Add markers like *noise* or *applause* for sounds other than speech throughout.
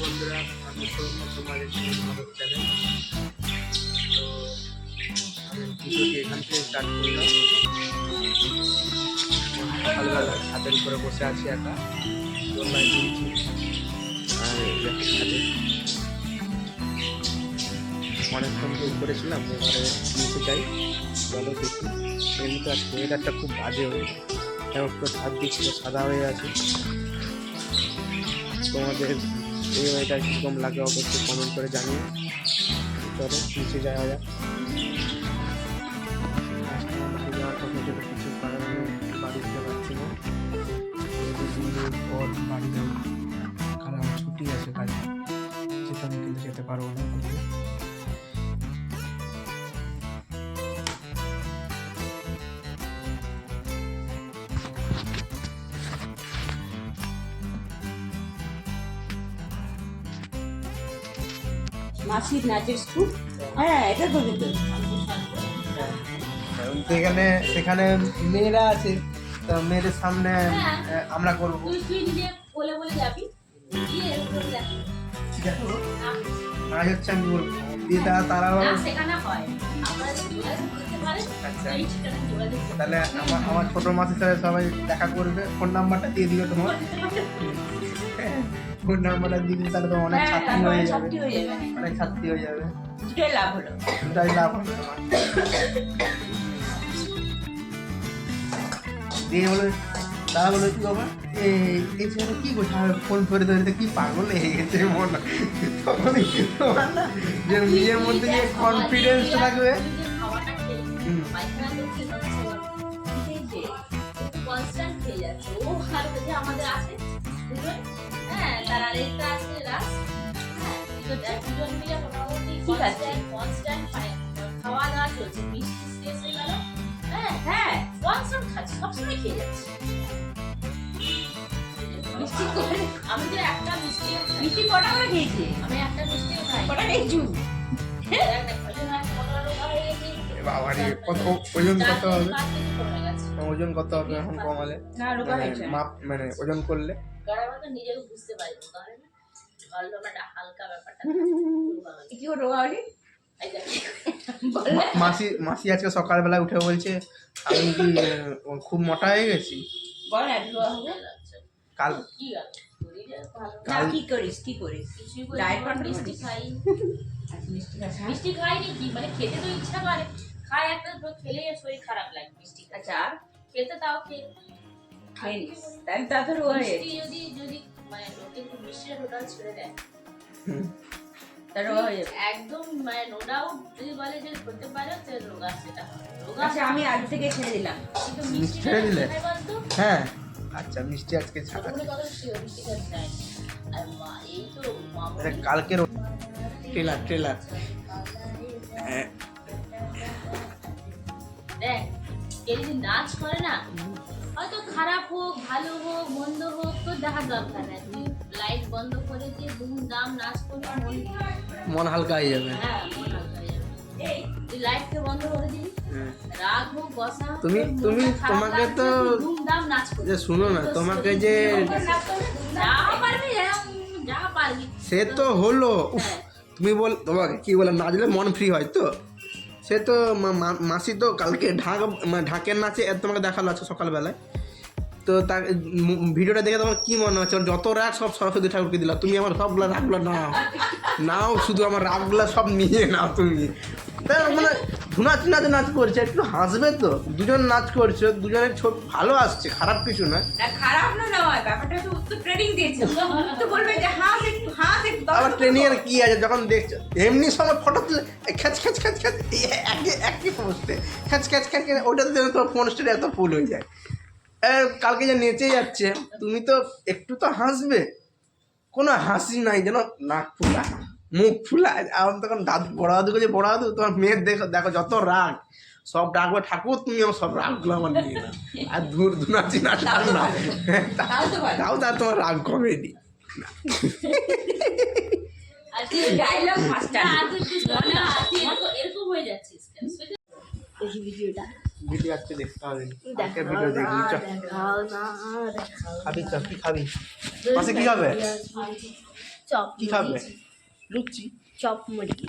বন্ধুরা, আমি সৌম্য তোমাদের চ্যানেল তো আমি এখান থেকে স্টার্ট করলাম। সকালবেলা ছাদের উপরে বসে আছি একা। দোলনায় ঝুলছি। আর অনেকক্ষণ তো উপরে ছিলাম, এবারে নিচে যাই। চলো দেখি। এমনিতে আজকে ওয়েদারটা খুব বাজে হয়ে এখন পুরো ছাদ দিচ্ছিল সাদা হয়ে আছে। তোমাদের ওয়েদার কীরকম লাগে অবশ্যই কমেন্ট করে জানিয়ে চলো, নিচে যাওয়া যাক। বাড়ি যাব কারণ ছুটি আছে কাজে সেখানে কিন্তু যেতে পারব না। মাসির নাচের স্কুল। হ্যাঁ এটা তো সেখানে সেখানে মেয়েরা আছে তো মেয়েদের সামনে আমরা করব। তুই নিজে বলে বলে যাবি। আজ হচ্ছে আমি বলব। দিয়ে তারা তারা সেখানে হয়। আচ্ছা। তাহলে আমার আমার ছোট মাসির সাথে সবাই দেখা করবে। ফোন নাম্বারটা দিয়ে দিবে তোমার। ফোন নাম্বারটা দিয়ে দিলে তাহলে তো অনেক হ্যাঁ, ছাত্রী হয়ে যাবে। অনেক ছাত্রী হয়ে যাবে। দুটোই লাভ হলো। দুটাই লাভ তোমার। দিয়ে বলে তারা বলে কি বাবা? এই ছেলে কি করছে আমার ফোন ধরে ধরে কি পাগল হয়ে গেছে মন তখনই তোমার না যে নিজের মধ্যে যে কনফিডেন্স থাকবে। খাওয়াটা খেয়ে তার আরেকটা আছে রাস হ্যাঁ দুজন দুজন মিলে মোটামুটি কনস্ট্যান্ট কনস্ট্যান্ট খাওয়া দাওয়া চলছে মিষ্টি শেষ হয়ে গেল। হ্যাঁ হ্যাঁ কনস্ট্যান্ট খাচ্ছে সবসময় খেয়ে যাচ্ছে। মিষ্টি করে? আমি তো একটা মিষ্টি মিষ্টি কটা করে খেয়েছি? আমি একটা মিষ্টি খাই। কটা খেয়েছু? বাবা কত ওজন কত হবে? ওজন কত হবে এখন কমালে। না রোগা মানে হয়েছে মাপ করলে বুঝতে পারি তাহলে না গল্পটা হালকা ব্যাপারটা। কি। মা- মাসি মাসি আজকে সকালবেলা উঠে বলছে আমি কি খুব মোটা হয়ে গেছি? একটু হব। কাল কি ভালো। কাল- কি করিস কি করিস? control মিষ্টি? খাই আচ্ছা, মিষ্টি হ্যাঁ? মিষ্টি খাইনি কি? মানে খেতে তো ইচ্ছা করে। খাই একটা তো খেলেই শরীর খারাপ লাগে মিষ্টি খাই আচ্ছা আর? খেতে তাও খেয়ে খেয়ে তাহলে তা হয়ে যদি যদি মানে টোটাল ছেড়ে দেয়। হয়ে একদম মানে নো ডাউট যদি বলে যে হতে পারে তো রোগা সেটা রোগা আচ্ছা আমি আজ থেকে ছেড়ে দিলাম। কিন্তু মিষ্টি ছেড়ে দিলে? হ্যাঁ আচ্ছা মিষ্টি আজকে ছাড়া। কত মিষ্টি খেতে আর মা এই তো কালকের ট্রেলার ট্রেলার। দেখ কে যদি নাচ করে না হয়তো খারাপ হোক ভালো হোক মন্দ হোক তোর দেখার দরকার নেই তুই লাইট বন্ধ করে দিয়ে দাম নাচ করবি মন মন হালকা হয়ে যাবে। হ্যাঁ মন হালকা হয়ে যাবে। তুই লাইটকে বন্ধ করে দিবি। তুমি- তুমি- তোমাকে তো- তুই ধুমধাম। যে শুনো না তোমাকে যে সে তো হলো হ্যাঁ। তুমি বল তোমাকে কি বলে নাচলে মন ফ্রি হয় তো? সে তো মাসি তো কালকে ঢাক ঢাকের নাচে তোমাকে দেখাল আছে সকালবেলায়। তো তার ভিডিওটা দেখে তোমার কী মনে হচ্ছে? যত রাগ সব সরস্বতী ঠাকুরকে দিলা। তুমি আমার সবগুলো রাগগুলো নাও। নাও, শুধু আমার রাগগুলো সব নিয়ে নাও তুমি। তাই মানে নাচ নাচ নাচ করছে একটু হাসবে তো। দুজন নাচ করছে দুজনের ছবি ভালো আসছে খারাপ কিছু না খারাপ না নয় ব্যাপারটা তো ট্রেনিং দিয়েছে। তো বলবে যে হাস একটু হাস একটু আবার ট্রেনিং এর কি আছে? যখন দেখছ এমনি সময় ফটো তুলে খ্যাচ খ্যাচ খ্যাচ খ্যাচ একই একই পোস্টে খ্যাচ খ্যাচ খ্যাচ ওটাতে যেন তোমার ফোন স্টোরে এত ফুল হয়ে যায়। কালকে যে নেচে যাচ্ছে তুমি তো একটু তো হাসবে। কোনো হাসি নাই যেন নাক ফুলা মুখ ফুলা আমার তখন দাদু বড় দাদু যে বড় দাদু তোমার মেয়ের দেখো দেখো যত রাগ। সব ডাকবে ঠাকুর তুমি আমার সব রাগগুলো আমার নিয়ে নাও। আর দূর দুনাচি না ডাক না তাও তো তাও তার তোমার রাগ কমেনি। আর না, না, হয়ে? দেখি ভিডিওটা। ভিডিও আজকে দেখতে হবে। আজকে ভিডিও দেখবি। চ খাবি চ কি খাবি? পাশে কি খাবে কি খাবে? মুড়ি। লুচি চপ মুরগি।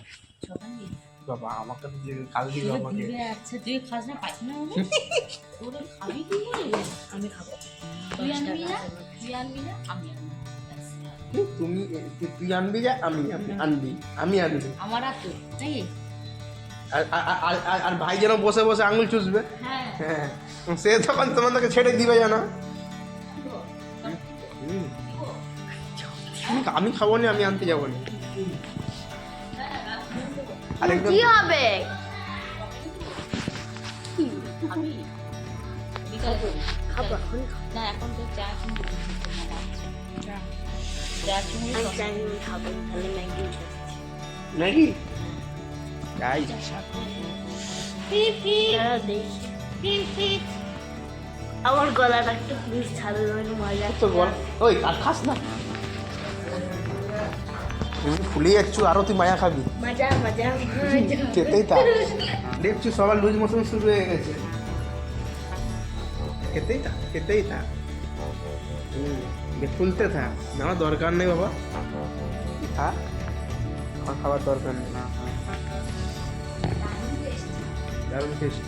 বাবা আমাকে তো দিয়ে কাল তুই আমাকে। আচ্ছা তুই খাস না পাইস না? তোরা খাবি *laughs* কি করে আমি খাব। তুই আনবি না? তুই আনবি না? আমি তুমি তুই আনবি যা আমি আমি আনবি আমি আনবি। আমার আর নাকি আর আর- ভাই যেন বসে বসে আঙুল চুষবে। হ্যাঁ। হ্যাঁ সে তখন তোমাদেরকে ছেড়ে দিবে জানো দিব। আমি- খাব না আমি আনতে যাব না। কি হবে? না এখন তো চা ম্যাগি তাই? আমার গলাটা একটু প্লিজ ছাড়ো মজা ওই আর খাস না। তুমি ফুলে যাচ্ছ আরও তুই মায়া খাবি। খেতেই তা দেখছি সবার লুজ মোশন শুরু হয়ে গেছে। খেতেই থাক খেতেই থাক। হুম, ফুলতে থাক। নেওয়ার দরকার নেই বাবা। থাক। আমার খাবার দরকার নেই। দারুণ টেস্ট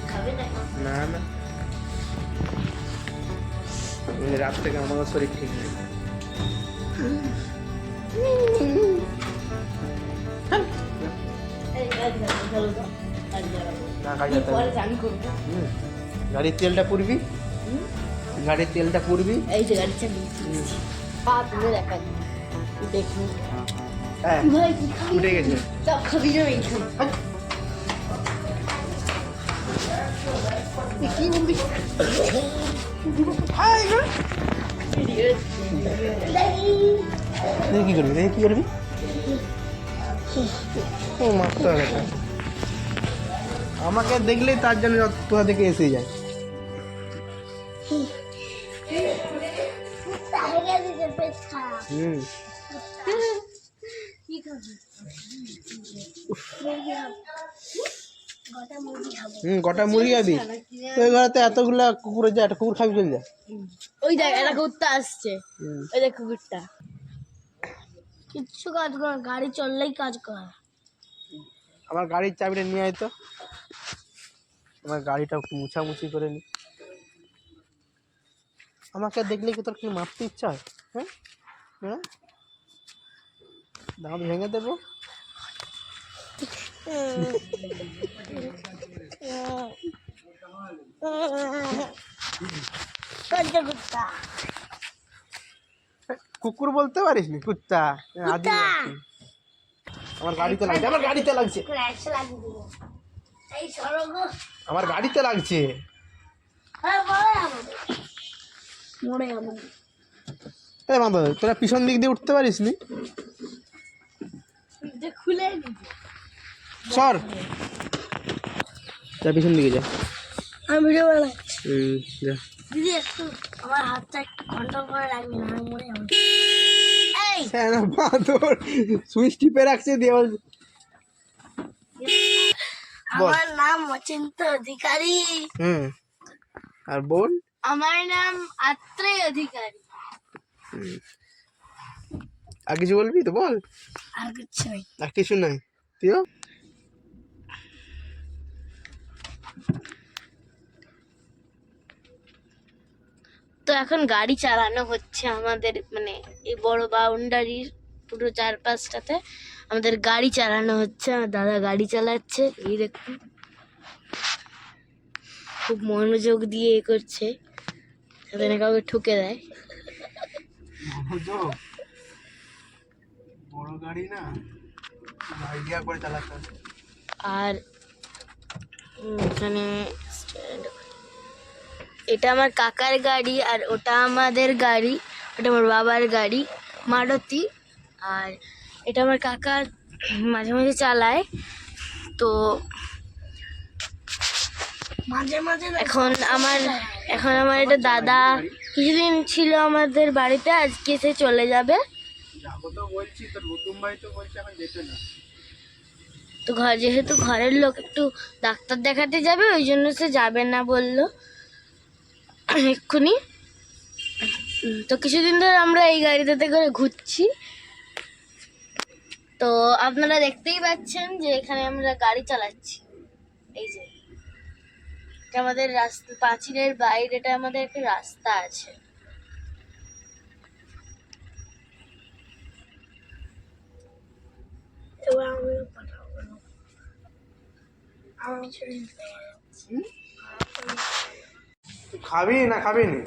না না না। রাত থেকে আমাদের শরীর ঠিক নেই। গাড়ির তেলটা পুরবি গাড়ির তেলটা পুরবি এই যে পা তুলে দেখা হ্যাঁ ভাই উঠে গেছে। সব খাবি না কি বলবি? দেখি কি করবি কি করবি। ও মারতে হবে। আমাকে দেখলেই তার জন্য তোরা থেকে এসে যায়। হুম। খাবি গোটা খাব হুম কটা মুরগি খাবি। ওই ঘরেতে এতগুলা কুকুর যায় একটা কুকুর খাবি চল যা। ওই দেখ একটা কুকুরটা আসছে। ওই দেখ কুকুরটা। কিচ্ছু কাজ কর গাড়ি চললেই কাজ কর। আমার গাড়ির চাবিটা নিয়ে আয় তো। আমার গাড়িটা মুছামুছি করে নি। আমাকে দেখলে কি তোর কি মারতে ইচ্ছা হয়? হ্যাঁ? হ্যাঁ? দাঁত ভেঙে দেবো? *laughs* কুত্তা কুকুর বলতে পারিস নি? কুত্তা। আদি আমার গাড়িতে লাগছে আমার গাড়িতে লাগছে। আমার গাড়িতে লাগছে। হ্যাঁ যাব। এই বাঁধব তোরা পিছন দিক দিয়ে উঠতে পারিস নি? সর। যা পিছন দিকে যা। আমি ভিডিও বানাই হুম যা। আমার হাতটা একটু কন্ট্রোল করে রাখবি না আমি মরে যাব। এই! হ্যাঁ সুইচ টিপে রাখছে বলছে আমার নাম অচিন্ত অধিকারী। হুম আর বোন? আমার নাম আত্রেয় অধিকারী। আর কিছু বলবি তো বল। আর কিছু নেই। আর কিছু নাই। তুইও? তো এখন গাড়ি চালানো হচ্ছে আমাদের মানে এই বড় বাউন্ডারির পুরো চারপাশটাতে। আমাদের গাড়ি চালানো হচ্ছে আমার দাদা গাড়ি চালাচ্ছে এই দেখুন। খুব মনোযোগ দিয়ে এ করছে যাতে না কাউকে ঠুকে দেয়। বড় গাড়ি না আইডিয়া করে চালাতে আর এখানে এটা আমার কাকার গাড়ি আর ওটা আমাদের গাড়ি ওটা আমার বাবার গাড়ি মারুতি। আর এটা আমার কাকা মাঝে মাঝে চালায়। তো মাঝে মাঝে এখন আমার এখন আমার এটা দাদা কিছুদিন ছিল আমাদের বাড়িতে আজকে সে চলে যাবে। তো ঘর যেহেতু ঘরের লোক একটু ডাক্তার দেখাতে যাবে ওই জন্য সে যাবে না বলল। এক্ষুনি। তো কিছুদিন ধরে আমরা এই গাড়িটাতে করে ঘুরছি। তো আপনারা দেখতেই পাচ্ছেন যে এখানে আমরা গাড়ি চালাচ্ছি। এই যে, এটা আমাদের রাস্তা পাঁচিলের বাইরে, এটা আমাদের একটা রাস্তা আছে। আমি খাবি না খাবি নি?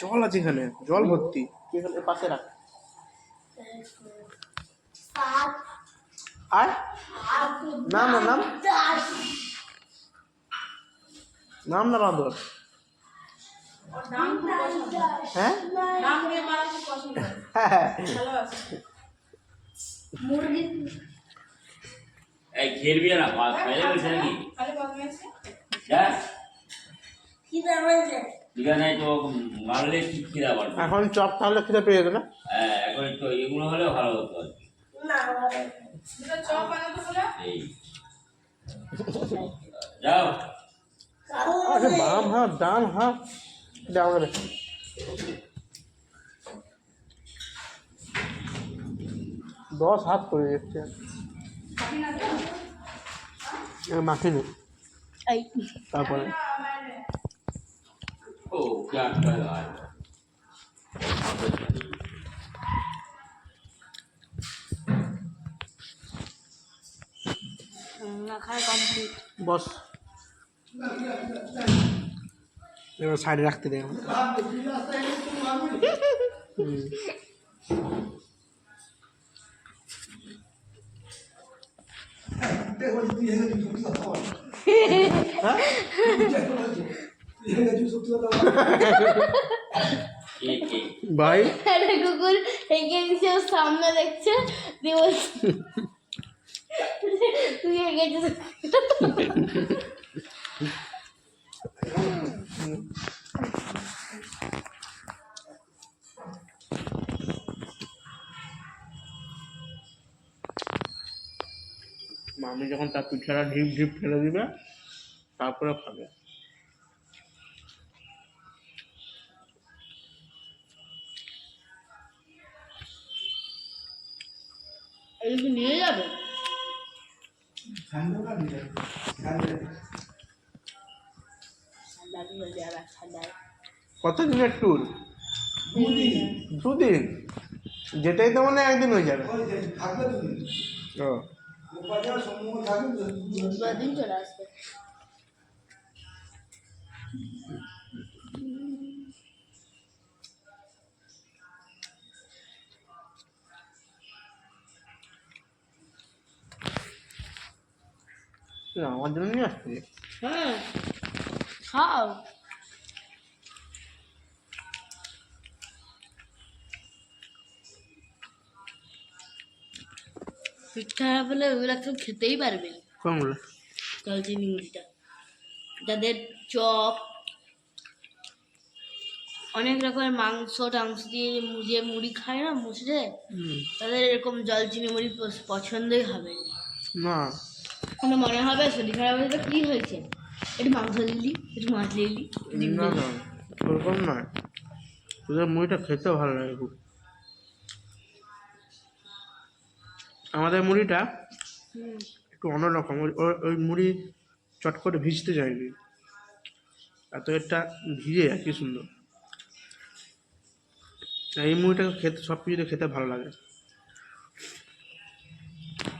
জল আছে এখানে জল ভর্তি। তুই এখানে পাশে রাখ। আর নাম না নাম নাম। না পছন্দ হ্যাঁ? হ্যাঁ এই খেলবি না ভাত খাইলে বলছে নাকি খালি বদমাইশি যা। এখানে তো খিদা চপ তাহলে খেতে পেয়ে যাবে না? হ্যাঁ এখন একটু এগুলো হলে ভালো হতো যাও। আরে বাম হাত ডান হাত। দেওয়া যাবে দশ হাত করে যাচ্ছে মাখি নেই। তারপরে। বস। এবার সাইডে রাখতে দেয় ভাই? কুকুর হেঁকে সামনে দেখছে দিবস তুই হেঁকেছিস হেগেছিস মামি যখন তার পিঠাটা ঢিপ ঢিপ ফেলে দিবে তারপরে খাবে। নিয়ে যাবে। কত দিনের ট্যুর দুদিন। যেটাই তো মানে একদিন হয়ে যাবে। ও। আমার জন্য নিয়ে আসছি হ্যাঁ। খাও। পিঠা বলে ওগুলো কেউ খেতেই পারবে। কোনগুলো? দালচিনি মুড়িটা যাদের চপ অনেক রকমের মাংস টাংস দিয়ে মু- যে মুড়ি খায় না মুসড়ে তাদের এরকম জলচিনি মুড়ি পছন্দই হবে না। মানে হবে? শরীর খারাপ হয়েছে কি হয়েছে? একটু মাংস দিলি একটু মাছ দিলি না না ওরকম নয়। তোদের মুড়িটা খেতে ভালো লাগে খুব। আমাদের মুড়িটা একটু অন্যরকম। ওই মুড়ি চট করে ভিজতে চাইবি। এত এটা ভিজে যায় কি সুন্দর। এই মুড়িটা খেতে সব কিছুতে খেতে ভালো লাগে।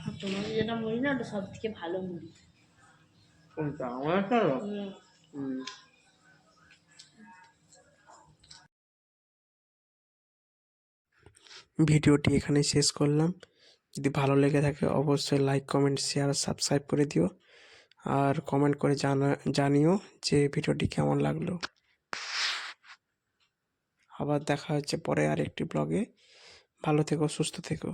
আর তোমাদের যেটা মুড়ি না ওটা সব থেকে ভালো মুড়ি। কোনটা? আমার একটা। ভিডিওটি এখানে শেষ করলাম। যদি ভালো লেগে থাকে, অবশ্যই লাইক কমেন্ট শেয়ার সাবস্ক্রাইব করে দিও। আর কমেন্ট করে জানা, জানিও যে ভিডিওটি কেমন লাগল। আবার দেখা হচ্ছে পরে আরেকটি ব্লগে ভালো থেকো, সুস্থ থেকো।